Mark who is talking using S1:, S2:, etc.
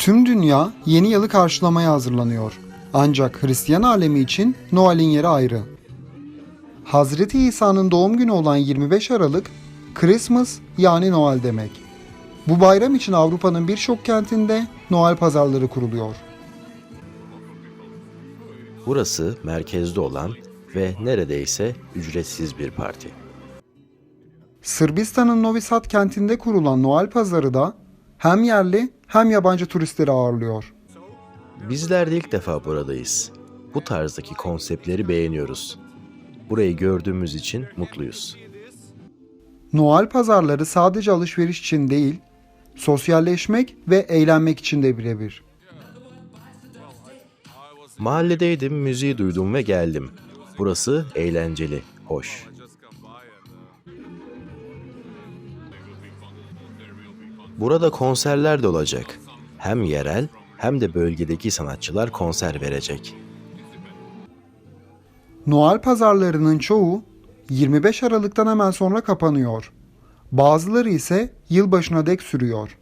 S1: Tüm dünya yeni yılı karşılamaya hazırlanıyor. Ancak Hristiyan alemi için Noel'in yeri ayrı. Hazreti İsa'nın doğum günü olan 25 Aralık, Christmas yani Noel demek. Bu bayram için Avrupa'nın birçok kentinde Noel pazarları kuruluyor.
S2: Burası merkezde olan ve neredeyse ücretsiz bir parti.
S1: Sırbistan'ın Novi Sad kentinde kurulan Noel pazarı da hem yerli hem yabancı turistleri ağırlıyor.
S2: Bizler de ilk defa buradayız. Bu tarzdaki konseptleri beğeniyoruz. Burayı gördüğümüz için mutluyuz.
S1: Noel pazarları sadece alışveriş için değil, sosyalleşmek ve eğlenmek için de birebir.
S2: Mahalledeydim, müziği duydum ve geldim. Burası eğlenceli, hoş. Burada konserler de olacak. Hem yerel hem de bölgedeki sanatçılar konser verecek.
S1: Noel pazarlarının çoğu 25 Aralık'tan hemen sonra kapanıyor. Bazıları ise yılbaşına dek sürüyor.